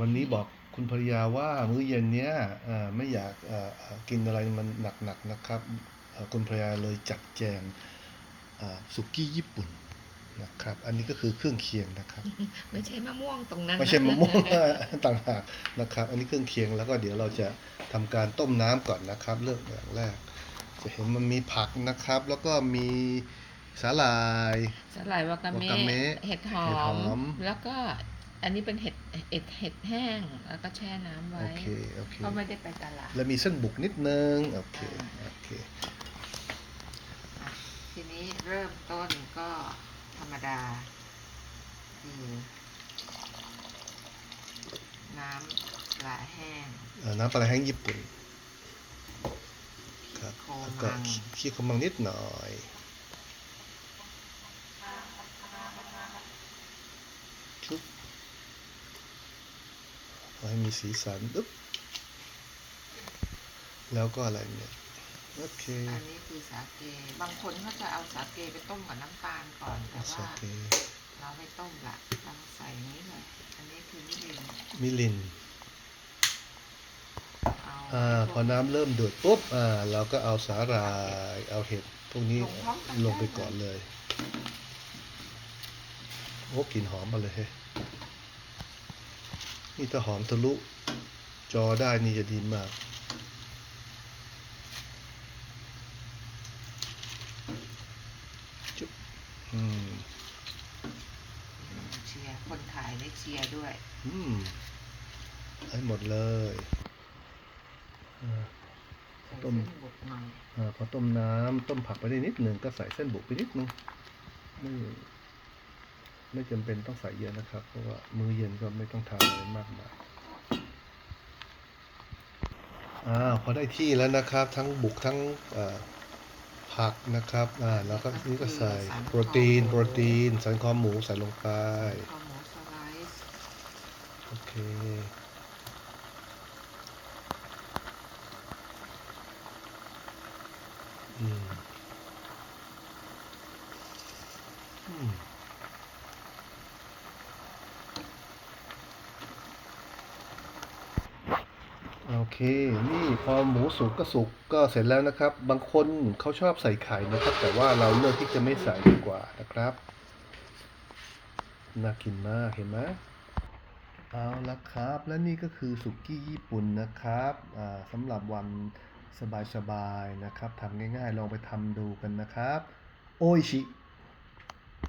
วันนี้บอกคุณภรรยาว่ามื้อเย็นเนี้ยเอ่อไม่อยากเอ่อเอ่อกินอะไรมันหนักๆนะครับเอ่อคุณภรรยาเลยจัดแจงเอ่อสุกี้ญี่ปุ่นนะครับ อันนี้ก็คือเครื่องเคียงนะครับ ไม่ใช่มะม่วงตรงนั้น ไม่ใช่มะม่วงต่างหากนะครับ อันนี้เครื่องเคียงแล้วก็เดี๋ยวเราจะทำการต้มน้ำก่อนนะครับ เริ่มอย่างแรก จะเห็นมันมีผักนะครับ แล้วก็มีสาหร่ายสลายวากาเมวากาเมะะเห็ดหอเห็ดหอมมแล้วก็ อันนี้เป็นเห็ดเห็ดเห็ดแห้งแล้วก็แช่น้ำไว้โอเคโอเคเพราะไม่ได้ไปตลาดแล้วมีเส้นบุกนิดนึงโอเคโอเคอะทีนี้เริ่มต้นก็ธรรมดาคือน้ำปลาแห้งเอ่อน้ำปลาแห้งญี่ปุ่นครับโคแล้วก็มังขี้โคมังนิดหน่อยชุบ เอาให้มีสีสันปึ๊บแล้วก็อะไรเนี่ยโอเค อันนี้คือสาเก บางคนเขาจะเอาสาเกไปต้มกับน้ำตาลก่อน แต่สาว่าเก เราไม่ต้มละเราใส่อย่างนี้เลย อันนี้คือมิรินมิลินเอาอ่าพอน้ำเริ่มเดือดปุ๊บ อ่า เราก็เอาสาหร่าย เอาเห็ดพวกนี้ลงไปก่อนเลย โอ้กลิ่นหอมมาเลยเฮ้ย นี่ถ้าหอมทะลุ จอได้นี่จะดีมาก จุ๊บอืมเชียร์คนขายได้เชียร์ด้วย อืมให้หมดเลยอ่า ใส่ต้ม เส้นบุกหน่อยอ่าพอต้มน้ำต้มผักไปได้นิดหนึ่งก็ใส่เส้นบุกไปนิดนึงไม่ ไม่จำเป็นต้องใส่เยอะนะครับ เพราะว่ามื้อเย็นก็ไม่ต้องทำอะไรมากมายอ่าพอได้ที่แล้วนะครับ ทั้งบุกทั้งเอ่อผักนะครับอ่าแล้วก็นี่ก็ใส่โปรตีน โปรตีนสันคอหมูใส่ลงไปข้าวหมูสไลซ์โอเคอืมอืม เค นี่พอหมูสุกก็สุกก็เสร็จแล้วนะครับ บางคนเขาชอบใส่ไข่นะครับ แต่ว่าเราเลือกที่จะไม่ใส่ดีกว่านะครับ น่ากินมากเห็นไหมเอาละครับ และนี่ก็คือสุกี้ญี่ปุ่นนะครับสำหรับวันสบายๆนะครับทำง่ายๆ ลองไปทำดูกันนะครับ โออิชิ